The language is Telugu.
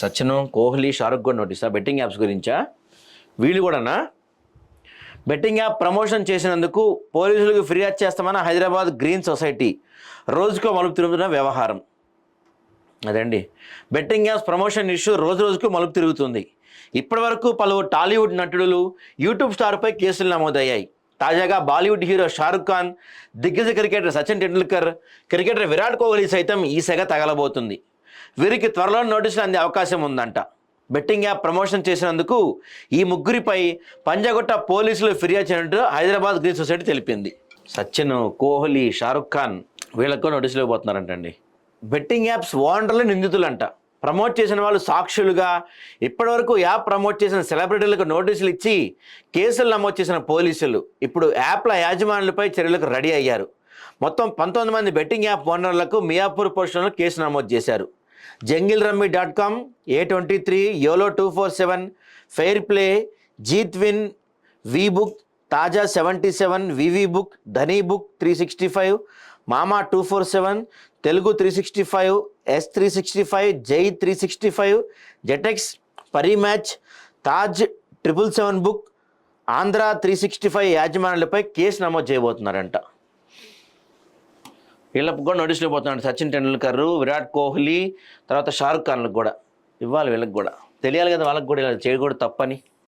సచిన్ కోహ్లీ షారుఖ్ కూడా నోటీసా? బెట్టింగ్ యాప్స్ గురించా? వీళ్ళు కూడానా? బెట్టింగ్ యాప్ ప్రమోషన్ చేసినందుకు పోలీసులకు ఫిర్యాదు చేస్తామన్న హైదరాబాద్ గ్రీన్ సొసైటీ రోజుకో మలుపు తిరుగుతున్న వ్యవహారం. అదండి? బెట్టింగ్ యాప్స్ ప్రమోషన్ ఇష్యూ రోజు రోజుకు మలుపు తిరుగుతుంది. ఇప్పటివరకు పలువురు టాలీవుడ్ నటుడులు యూట్యూబ్ స్టార్పై కేసులు నమోదయ్యాయి. తాజాగా బాలీవుడ్ హీరో షారుఖ్ ఖాన్ దిగ్గజ క్రికెటర్ సచిన్ టెండూల్కర్ క్రికెటర్ విరాట్ కోహ్లీ సైతం ఈ సెగ తగలబోతుంది. వీరికి త్వరలో నోటీసులు అందే అవకాశం ఉందంట. బెట్టింగ్ యాప్ ప్రమోషన్ చేసినందుకు ఈ ముగ్గురిపై పంజాగుట్ట పోలీసులు ఫిర్యాదు చేయనట్టు హైదరాబాద్ గ్రీన్ సొసైటీ తెలిపింది. సచిన్ కోహ్లీ షారుఖ్ ఖాన్ వీళ్ళకు నోటీసులు ఇవ్వబోతున్నారంటండి. బెట్టింగ్ యాప్స్ ఓనర్లు నిందితులంట. ప్రమోట్ చేసిన వాళ్ళు సాక్షులుగా ఇప్పటివరకు యాప్ ప్రమోట్ చేసిన సెలబ్రిటీలకు నోటీసులు ఇచ్చి కేసులు నమోదు చేసిన పోలీసులు ఇప్పుడు యాప్ల యాజమానులపై చర్యలకు రెడీ అయ్యారు. మొత్తం పంతొమ్మిది మంది బెట్టింగ్ యాప్ ఓనర్లకు మియాపూర్ పోస్టులో కేసు నమోదు చేశారు. Jungle rummy dot com A twenty three yolo two four seven fair play Jeet win V book తాజా సెవెంటీ సెవెన్ వివి book Dhani book three sixty five మామా two four seven Telugu three sixty five S three sixty five Jai three sixty five Jetix Pari match Taj triple seven book Andhra three sixty five యాజమానులపై కేసు నమోదు చేయబోతున్నారంట. వీళ్ళకు కూడా నోటీసులు పోతున్నాడు సచిన్ టెండూల్కర్ విరాట్ కోహ్లీ తర్వాత షారుఖ్ ఖాన్లకు కూడా. ఇవ్వాలి వీళ్ళకి కూడా. తెలియాలి కదా వాళ్ళకి కూడా ఇలా చేయకూడదు తప్పని.